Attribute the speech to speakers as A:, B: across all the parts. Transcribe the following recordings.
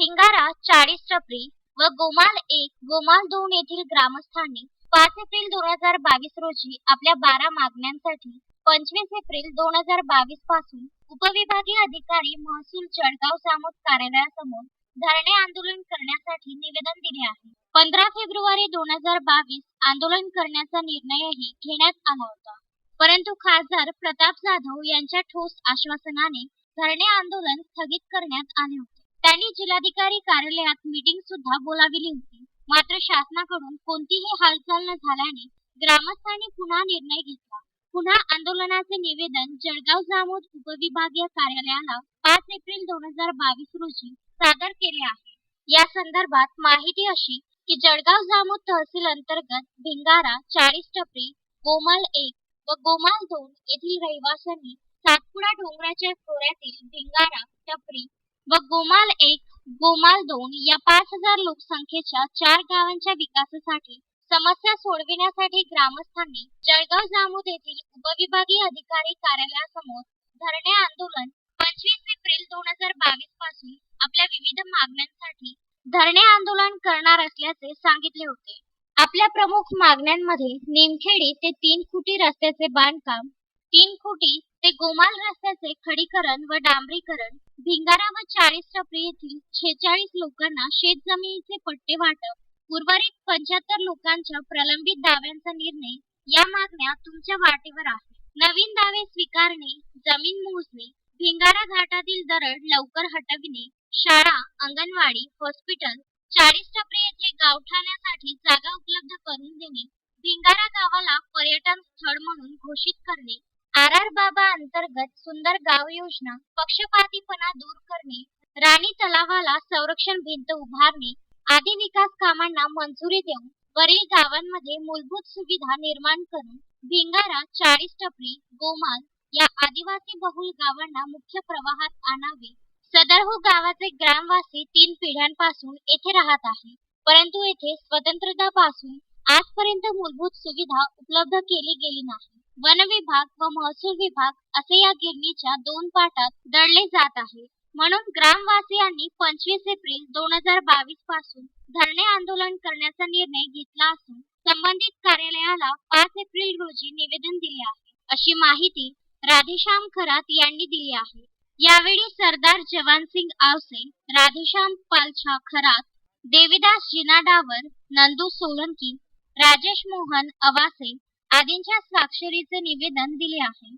A: भिंगारा चाळीस टपरी व गोमाल एक गोमाल दोन येथील ग्रामस्थांनी पाच एप्रिल दोन हजार बावीस रोजी आपल्या बारा मागण्यांसाठी पंचवीस एप्रिल दोन हजार बावीसपासून उपविभागीय अधिकारी महसूल जळगाव सामोद कार्यालयासमोर धरणे आंदोलन करण्यासाठी निवेदन दिले आहे. पंधरा फेब्रुवारी दोन हजार बावीस आंदोलन करण्याचा निर्णयही घेण्यात आला होता. परंतु खासदार प्रताप जाधव यांच्या ठोस आश्वासनाने धरणे आंदोलन स्थगित करण्यात आले होते. त्यांनी जिल्हाधिकारी कार्यालयात मीटिंग सुद्धा बोलाविली होती. मात्र शासनाकडून कोणतीही हालचाल न झाल्याने ग्रामस्थांनी पुन्हा निर्णय घेतला. पुन्हा आंदोलनाचे निवेदन जळगाव जामोद उपविभागीय कार्यालयाला पाच एप्रिल दोन हजार बावीस रोजी सादर केले आहे. या संदर्भात माहिती अशी की जळगाव जामोद तहसील अंतर्गत भिंगारा चाळीस टपरी गोमाल एक व गोमाल दोन येथील रहिवाशांनी सातपुडा डोंगराच्या खोऱ्यातील भिंगारा टपरी व गोमाल एक गोमाल दोन या पाच हजार लोकसंख्येच्या चार गावांच्या विकासासाठी समस्या सोडविण्यासाठी ग्रामस्थांनी जळगाव जामोद येथील उपविभागीय अधिकारी कार्यालयासमोर धरणे आंदोलन पंचवीस एप्रिल दोन हजार बावीसपासून आपल्या विविध मागण्यांसाठी धरणे आंदोलन करणार असल्याचे सांगितले होते. आपल्या प्रमुख मागण्यांमध्ये निमखेडी ते तीन खुटी रस्त्याचे बांधकाम तीन खुटी ते गोमाल रस्त्याचे खडीकरण व डांबरीकरण भिंगारा व चाळीस टपरी येथील शेहेचाळीस लोकांना शेतजमिनीचे पट्टे वाटप उर्वरित पंच्याहत्तर लोकांच्या प्रलंबित दाव्यांचा निर्णय या मागण्या तुमच्या वाटेवर आहे नवीन दावे स्वीकारणे जमीन मोजणे भिंगारा घाटातील दरड लवकर हटविणे शाळा अंगणवाडी हॉस्पिटल चाळीस टपरी येथे गावठाण्यासाठी जागा उपलब्ध करून देणे भिंगारा गावाला पर्यटन स्थळ म्हणून घोषित करणे आर आर बाबा अंतर्गत सुंदर गाव योजना पक्षपातीपणा दूर करणे राणी तलावाला संरक्षण भिंत उभारणे आदी विकास कामांना मंजुरी देऊन वरील गावांमध्ये मूलभूत सुविधा निर्माण करून भिंगारा चाळीस टपरी गोमाल या आदिवासी बहुल गावांना मुख्य प्रवाहात आणावे. सदरहू हो गावाचे ग्रामवासी तीन पिढ्यांपासून येथे राहत आहे परंतु येथे स्वतंत्रतापासून आजपर्यंत मूलभूत सुविधा उपलब्ध केली गेली नाही. वन विभाग व महसूल विभाग असे या गिरणीच्या दोन पाटात दळले जात आहे. म्हणून ग्रामवासियांनी पंचवीस एप्रिल दोन हजार बावीसपासून धरणे आंदोलन करण्याचा निर्णय घेतला असून संबंधित कार्यालयाला पाच एप्रिल रोजी निवेदन दिले आहे. अशी माहिती राधेश्याम खरात यांनी दिली आहे. यावेळी सरदार जवानसिंग आवसे राधेश्याम पालछा खरात देविदास जिना डावर नंदू सोलंकी राजेश मोहन अवासे आदींच्या स्वाक्षरीचे निवेदन दिले आहे.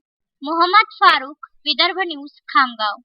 A: मोहम्मद फारुख विदर्भ न्यूज खामगाव.